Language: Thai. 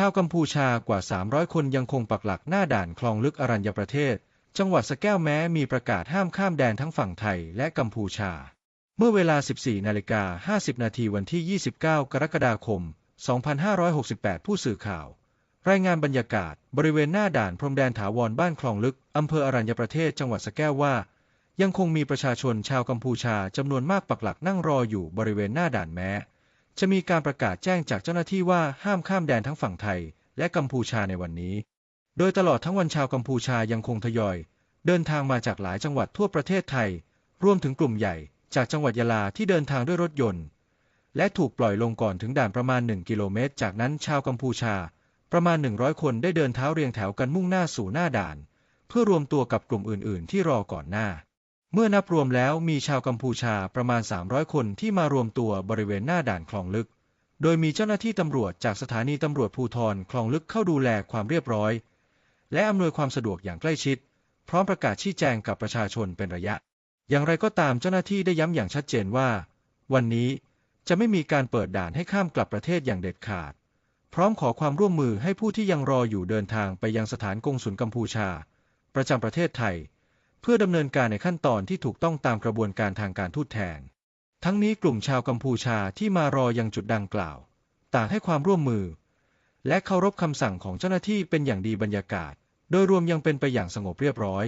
ชาวกัมพูชากว่า 300 คนยังคงปักหลักหน้าด่านคลองลึกอรัญญประเทศ จังหวัดสแก้วแม้มีประกาศห้ามข้ามแดนทั้งฝั่งไทยและกัมพูชา เมื่อเวลา 14 นาฬิกา 50 นาทีวันที่ 29 กรกฎาคม 2568 ผู้สื่อข่าว รายงานบรรยากาศบริเวณหน้าด่านพรมแดนถาวรบ้านคลองลึกอำเภออรัญญประเทศจังหวัดสแก้วว่า ยังคงมีประชาชนชาวกัมพูชาจำนวนมากปักหลักนั่งรออยู่บริเวณหน้าด่านแม้ จะมีการประกาศแจ้งจากเจ้าหน้าที่ว่าห้ามข้ามแดนทั้งฝั่งไทย และกัมพูชาในวันนี้ โดยตลอดทั้งวันชาวกัมพูชายังคงทยอย เดินทางมาจากหลายจังหวัดทั่วประเทศไทย รวมถึงกลุ่มใหญ่ จากจังหวัดยะลาที่เดินทางด้วยรถยนต์ และถูกปล่อยลงก่อนถึงด่านประมาณ 1 กิโลเมตร จากนั้นชาวกัมพูชา ประมาณ 100 คนได้เดินเท้าเรียงแถวกันมุ่งหน้าสู่หน้าด่าน เพื่อรวมตัวกับกลุ่มอื่น ๆ ที่รอก่อนหน้า เมื่อนับรวมแล้วมีชาวกัมพูชาประมาณ 300 คนที่มารวมตัวบริเวณหน้าด่านคลองลึก โดยมีเจ้าหน้าที่ตำรวจจากสถานีตำรวจภูธรคลองลึกเข้าดูแลความเรียบร้อย และอำนวยความสะดวกอย่างใกล้ชิด พร้อมประกาศชี้แจงกับประชาชนเป็นระยะ อย่างไรก็ตามเจ้าหน้าที่ได้ย้ำอย่างชัดเจนว่า วันนี้จะไม่มีการเปิดด่านให้ข้ามกลับประเทศอย่างเด็ดขาด พร้อมขอความร่วมมือให้ผู้ที่ยังรออยู่เดินทางไปยังสถานกงสุลกัมพูชา ประจำประเทศไทย พื่อดำเนินการในขั้นตอนที่ถูกต้องตามกระบวนการทางการทูตแทน ทั้งนี้กลุ่มชาวกัมพูชาที่มารอยังจุดดังกล่าว ต่างให้ความร่วมมือ และเคารพคำสั่งของเจ้าหน้าที่เป็นอย่างดีบรรยากาศ โดยรวมยังเป็นไปอย่างสงบเรียบร้อย